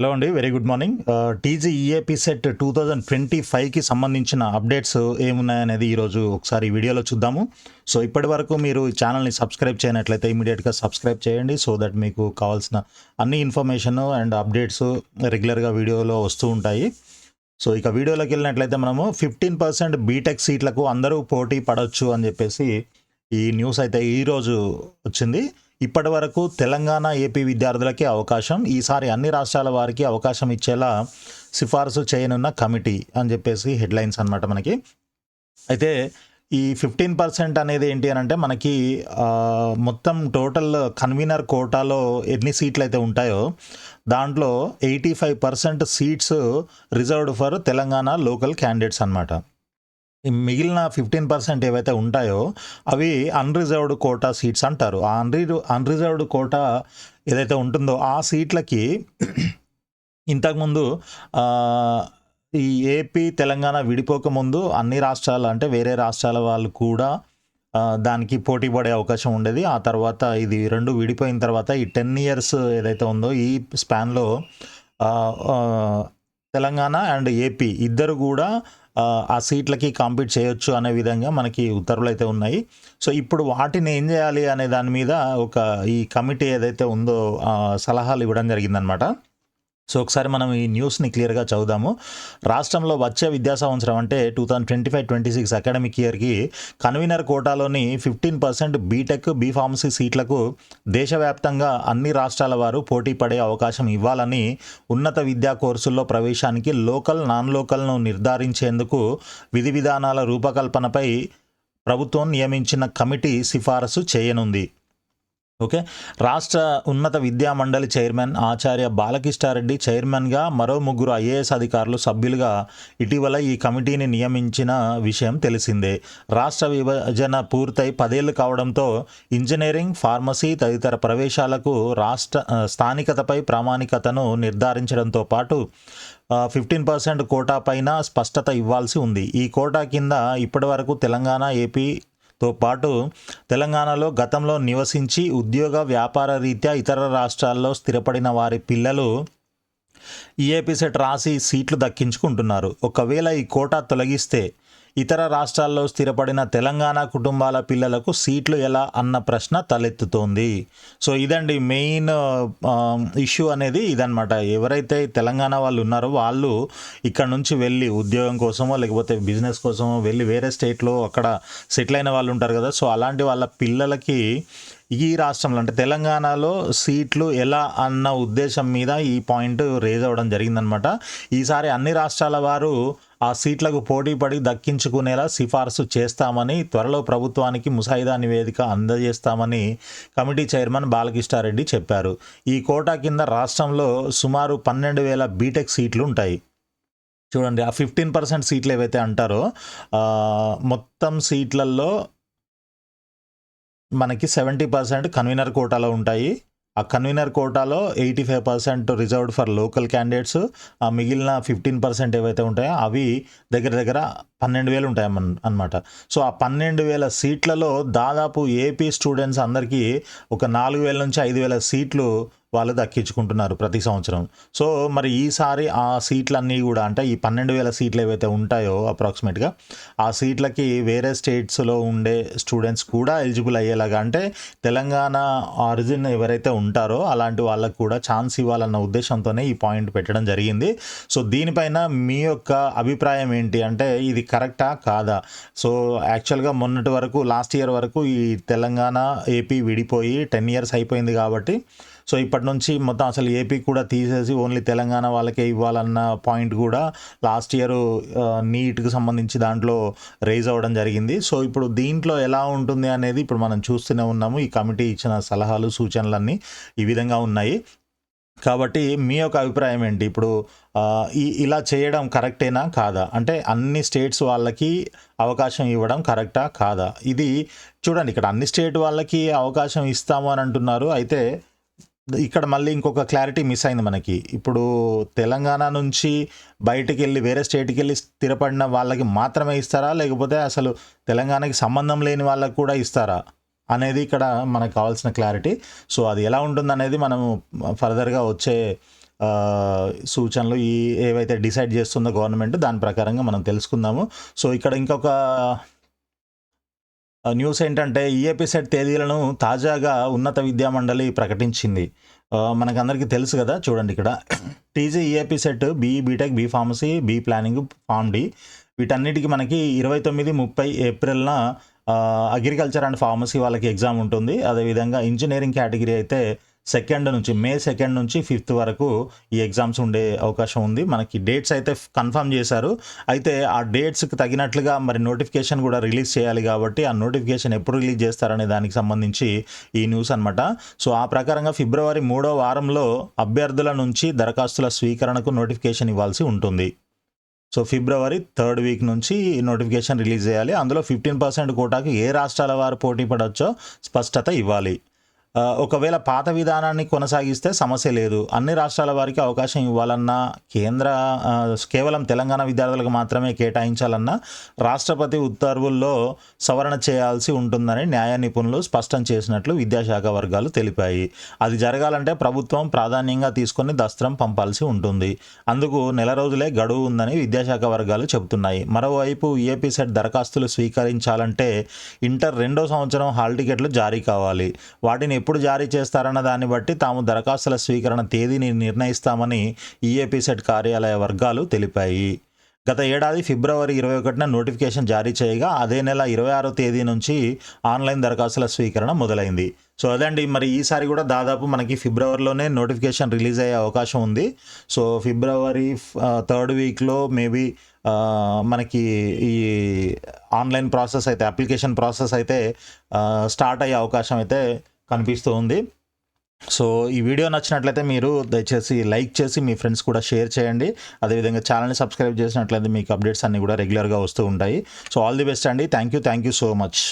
Hello అండి very good morning TG EAP CET two thousand twenty ఫైవ్కి సంబంధించిన updates ఏమున్నాయనేది ఈరోజు ఒకసారి వీడియోలో చూద్దాము. సో ఇప్పటి వరకు మీరు ఈ ఛానల్ని సబ్స్క్రైబ్ చేయనట్లయితే ఇమీడియట్గా సబ్స్క్రైబ్ చేయండి. సో దట్ మీకు కావాల్సిన అన్ని ఇన్ఫర్మేషన్ అండ్ అప్డేట్స్ రెగ్యులర్గా వీడియోలో వస్తూ ఉంటాయి. సో ఇక వీడియోలోకి వెళ్ళినట్లయితే మనము ఫిఫ్టీన్ పర్సెంట్ బీటెక్ సీట్లకు అందరూ పోటీ పడవచ్చు అని చెప్పేసి ఈ న్యూస్ అయితే ఈరోజు వచ్చింది. ఇప్పటి వరకు తెలంగాణ ఏపీ విద్యార్థులకి అవకాశం. ఈసారి అన్ని రాష్ట్రాల వారికి అవకాశం ఇచ్చేలా సిఫారసు చేయనున్న కమిటీ అని చెప్పేసి హెడ్లైన్స్ అనమాట మనకి. అయితే ఈ ఫిఫ్టీన్ పర్సెంట్ అనేది ఏంటి అని అంటే మనకి మొత్తం టోటల్ కన్వీనర్ కోటాలో ఎన్ని సీట్లు అయితే ఉంటాయో దాంట్లో eighty five percent seats reserved for Telangana local candidates అనమాట మిగిలిన ఫిఫ్టీన్ పర్సెంట్ ఏవైతే ఉంటాయో అవి అన్రిజర్వ్డ్ కోటా సీట్స్ అంటారు. ఆ అన్రి అన్రిజర్వ్డ్ కోటా ఏదైతే ఉంటుందో ఆ సీట్లకి ఇంతకుముందు ఈ ఏపీ తెలంగాణ విడిపోకముందు అన్ని రాష్ట్రాలు అంటే వేరే రాష్ట్రాల వాళ్ళు కూడా దానికి పోటీ పడే అవకాశం ఉండేది. ఆ తర్వాత ఇది రెండు విడిపోయిన తర్వాత ఈ టెన్ ఇయర్స్ ఏదైతే ఉందో ఈ స్పాన్లో తెలంగాణ అండ్ ఏపీ ఇద్దరు కూడా ఆ, సీట్లకి కాంపీట్ చేయొచ్చు అనే విధంగా మనకి ఉత్తర్వులు అయితే ఉన్నాయి. సో ఇప్పుడు వాటిని ఏం చేయాలి అనే దాని మీద ఒక ఈ కమిటీ ఏదైతే ఉందో సలహాలు ఇవ్వడం జరిగిందనమాట సో ఒకసారి మనం ఈ న్యూస్ని క్లియర్గా చదువుదాము. రాష్ట్రంలో వచ్చే విద్యా సంవత్సరం అంటే two thousand twenty five twenty six academic ఇయర్కి convener కోటాలోని fifteen percent B Tech B Pharmacy సీట్లకు దేశవ్యాప్తంగా అన్ని రాష్ట్రాల వారు పోటీ పడే అవకాశం ఇవ్వాలని ఉన్నత విద్యా కోర్సుల్లో ప్రవేశానికి లోకల్ నాన్ లోకల్ను నిర్ధారించేందుకు విధి విధానాల రూపకల్పనపై ప్రభుత్వం నియమించిన కమిటీ సిఫారసు చేయనుంది. ఓకే. రాష్ట్ర ఉన్నత విద్యా మండలి చైర్మన్ ఆచార్య బాలకృష్ణారెడ్డి చైర్మన్గా మరో ముగ్గురు ఐఏఎస్ అధికారులు సభ్యులుగా ఇటీవల ఈ కమిటీని నియమించిన విషయం తెలిసిందే. రాష్ట్ర విభజన పూర్తయి పదేళ్ళు కావడంతో ఇంజనీరింగ్ ఫార్మసీ తదితర ప్రవేశాలకు రాష్ట్ర స్థానికతపై ప్రామాణికతను నిర్ధారించడంతో పాటు ఫిఫ్టీన్ పర్సెంట్ కోటా పైన స్పష్టత ఇవ్వాల్సి ఉంది. ఈ కోటా కింద ఇప్పటివరకు తెలంగాణ ఏపీ తో పాటు తెలంగాణలో గతంలో నివసించి ఉద్యోగ వ్యాపార రీత్యా ఇతర రాష్ట్రాల్లో స్థిరపడిన వారి పిల్లలు ఈఏపీ సెట్ రాసి సీట్లు దక్కించుకుంటున్నారు. ఒకవేళ ఈ కోటా తొలగిస్తే ఇతర రాష్ట్రాల్లో స్థిరపడిన తెలంగాణ కుటుంబాల పిల్లలకు సీట్లు ఎలా అన్న ప్రశ్న తలెత్తుతోంది. సో ఇదండి మెయిన్ ఇష్యూ అనేది ఇదనమాట ఎవరైతే తెలంగాణ వాళ్ళు ఉన్నారో వాళ్ళు ఇక్కడ నుంచి వెళ్ళి ఉద్యోగం కోసమో లేకపోతే బిజినెస్ కోసమో వెళ్ళి వేరే స్టేట్లో అక్కడ సెటిల్ అయిన వాళ్ళు ఉంటారు కదా. సో అలాంటి వాళ్ళ పిల్లలకి ఈ రాష్ట్రంలో అంటే తెలంగాణలో సీట్లు ఎలా అన్న ఉద్దేశం మీద ఈ పాయింట్ రేజ్ అవ్వడం జరిగిందనమాట ఈసారి అన్ని రాష్ట్రాల వారు ఆ సీట్లకు పోటీ పడి దక్కించుకునేలా సిఫార్సు చేస్తామని త్వరలో ప్రభుత్వానికి ముసాయిదా నివేదిక అందజేస్తామని కమిటీ చైర్మన్ బాలకృష్ణారెడ్డి చెప్పారు. ఈ కోటా కింద రాష్ట్రంలో సుమారు పన్నెండు వేల బీటెక్ సీట్లు ఉంటాయి చూడండి ఆ ఫిఫ్టీన్ పర్సెంట్ సీట్లు ఏవైతే అంటారో మొత్తం సీట్లలో మనకి సెవెంటీ పర్సెంట్ కన్వీనర్ కోటాలో ఉంటాయి. ఆ కన్వీనర్ కోటాలో eighty five percent reserved for local candidates ఆ మిగిలిన ఫిఫ్టీన్ పర్సెంట్ ఏవైతే ఉంటాయో అవి దగ్గర దగ్గర పన్నెండు వేలు ఉంటాయి అనమాట సో ఆ పన్నెండు వేల సీట్లలో దాదాపు ఏపీ స్టూడెంట్స్ అందరికీ ఒక నాలుగు వేల నుంచి ఐదు వేల సీట్లు వాళ్ళు దక్కించుకుంటున్నారు ప్రతి సంవత్సరం. సో మరి ఈసారి ఆ సీట్లన్నీ కూడా అంటే ఈ పన్నెండు వేల సీట్లు ఏవైతే ఉంటాయో అప్రాక్సిమేట్గా ఆ సీట్లకి వేరే స్టేట్స్లో ఉండే స్టూడెంట్స్ కూడా ఎలిజిబుల్ అయ్యేలాగా అంటే తెలంగాణ ఆరిజిన్ ఎవరైతే ఉంటారో అలాంటి వాళ్ళకు కూడా ఛాన్స్ ఇవ్వాలన్న ఉద్దేశంతోనే ఈ పాయింట్ పెట్టడం జరిగింది. సో దీనిపైన మీ యొక్క అభిప్రాయం ఏంటి? అంటే ఇది కరెక్టా? కాదా? సో యాక్చువల్గా మొన్నటి వరకు లాస్ట్ ఇయర్ వరకు ఈ తెలంగాణ ఏపీ విడిపోయి టెన్ ఇయర్స్ అయిపోయింది కాబట్టి సో ఇప్పటి నుంచి మొత్తం అసలు ఏపీ కూడా తీసేసి ఓన్లీ తెలంగాణ వాళ్ళకే ఇవ్వాలన్న పాయింట్ కూడా లాస్ట్ ఇయర్ నీట్కి సంబంధించి దాంట్లో రేజ్ అవ్వడం జరిగింది. సో ఇప్పుడు దీంట్లో ఎలా ఉంటుంది అనేది ఇప్పుడు మనం చూస్తూనే ఉన్నాము. ఈ కమిటీ ఇచ్చిన సలహాలు సూచనలన్నీ ఈ విధంగా ఉన్నాయి. కాబట్టి మీ యొక్క అభిప్రాయం ఏంటి? ఇప్పుడు ఈ ఇలా చేయడం కరెక్టేనా కాదా? అంటే అన్ని స్టేట్స్ వాళ్ళకి అవకాశం ఇవ్వడం కరెక్టా కాదా? ఇది చూడండి ఇక్కడ అన్ని స్టేట్ వాళ్ళకి అవకాశం ఇస్తాము అని అంటున్నారు. అయితే ఇక్కడ మళ్ళీ ఇంకొక క్లారిటీ మిస్ అయింది మనకి. ఇప్పుడు తెలంగాణ నుంచి బయటికి వెళ్ళి వేరే స్టేట్కి వెళ్ళి స్థిరపడిన వాళ్ళకి మాత్రమే ఇస్తారా? లేకపోతే అసలు తెలంగాణకి సంబంధం లేని వాళ్ళకి కూడా ఇస్తారా? అనేది ఇక్కడ మనకు కావాల్సిన క్లారిటీ సో అది ఎలా ఉంటుంది అనేది మనము ఫర్దర్గా వచ్చే సూచనలు ఈ ఏవైతే డిసైడ్ చేస్తుందో గవర్నమెంట్ దాని ప్రకారంగా మనం తెలుసుకుందాము. సో ఇక్కడ ఇంకొక న్యూస్ ఏంటంటే ఈఏపీ సెట్ తేదీలను తాజాగా ఉన్నత విద్యా మండలి ప్రకటించింది మనకందరికీ తెలుసు కదా చూడండి ఇక్కడ. TG EAP CET BE B Tech B pharmacy B planning pharm D. వీటన్నిటికీ మనకి ఇరవై తొమ్మిది ముప్పై ఏప్రిల్న అగ్రికల్చర్ అండ్ ఫార్మసీ వాళ్ళకి ఎగ్జామ్ ఉంటుంది. అదేవిధంగా ఇంజనీరింగ్ కేటగిరీ అయితే సెకండ్ నుంచి మే సెకండ్ నుంచి ఫిఫ్త్ వరకు ఈ ఎగ్జామ్స్ ఉండే అవకాశం ఉంది. మనకి డేట్స్ అయితే కన్ఫర్మ్ చేశారు. అయితే ఆ డేట్స్కి తగినట్లుగా మరి నోటిఫికేషన్ కూడా రిలీజ్ చేయాలి కాబట్టి ఆ నోటిఫికేషన్ ఎప్పుడు రిలీజ్ చేస్తారనే దానికి సంబంధించి ఈ న్యూస్ అనమాట సో ఆ ప్రకారంగా ఫిబ్రవరి మూడో వారంలో అభ్యర్థుల నుంచి దరఖాస్తుల స్వీకరణకు నోటిఫికేషన్ ఇవ్వాల్సి ఉంటుంది. సో ఫిబ్రవరి థర్డ్ వీక్ నుంచి ఈ నోటిఫికేషన్ రిలీజ్ చేయాలి. అందులో ఫిఫ్టీన్ పర్సెంట్ కోటాకు ఏ రాష్ట్రాల వారు పోటీ పడవచ్చో స్పష్టత ఇవ్వాలి. ఒకవేళ పాత విధానాన్ని కొనసాగిస్తే సమస్య లేదు. అన్ని రాష్ట్రాల వారికి అవకాశం ఇవ్వాలన్నా కేంద్ర కేవలం తెలంగాణ విద్యార్థులకు మాత్రమే కేటాయించాలన్నా రాష్ట్రపతి ఉత్తర్వుల్లో సవరణ చేయాల్సి ఉంటుందని న్యాయ నిపుణులు స్పష్టం చేసినట్లు విద్యాశాఖ వర్గాలు తెలిపాయి. అది జరగాలంటే ప్రభుత్వం ప్రాధాన్యంగా తీసుకొని దస్త్రం పంపాల్సి ఉంటుంది. అందుకు నెల రోజులే గడువు ఉందని విద్యాశాఖ వర్గాలు చెబుతున్నాయి. మరోవైపు ఏపీ సెట్ దరఖాస్తులు స్వీకరించాలంటే ఇంటర్ రెండో సంవత్సరం హాల్ టికెట్లు జారీ కావాలి. వాటిని ఎప్పుడు జారీ చేస్తారన్న దాన్ని బట్టి తాము దరఖాస్తుల స్వీకరణ తేదీని నిర్ణయిస్తామని ఈఏపీసెట్ కార్యాలయ వర్గాలు తెలిపాయి. గత ఏడాది ఫిబ్రవరి ఇరవై ఒకటిన నోటిఫికేషన్ జారీ చేయగా అదే నెల ఇరవై ఆరో తేదీ నుంచి ఆన్లైన్ దరఖాస్తుల స్వీకరణ మొదలైంది. సో అదండి మరి ఈసారి కూడా దాదాపు మనకి ఫిబ్రవరిలోనే నోటిఫికేషన్ రిలీజ్ అయ్యే అవకాశం ఉంది. సో ఫిబ్రవరి థర్డ్ వీక్లో మేబీ మనకి ఈ ఆన్లైన్ ప్రాసెస్ అయితే అప్లికేషన్ ప్రాసెస్ అయితే స్టార్ట్ అయ్యే అవకాశం అయితే కనిపిస్తూ ఉంది సో ఈ వీడియో నచ్చినట్లయితే మీరు దయచేసి లైక్ చేసి మీ ఫ్రెండ్స్ కూడా షేర్ చేయండి. అదేవిధంగా ఛానల్ని సబ్స్క్రైబ్ చేసినట్లయితే మీకు అప్డేట్స్ అన్నీ కూడా రెగ్యులర్గా వస్తూ ఉంటాయి. సో ఆల్ ది బెస్ట్ అండి. Thank you thank you so much.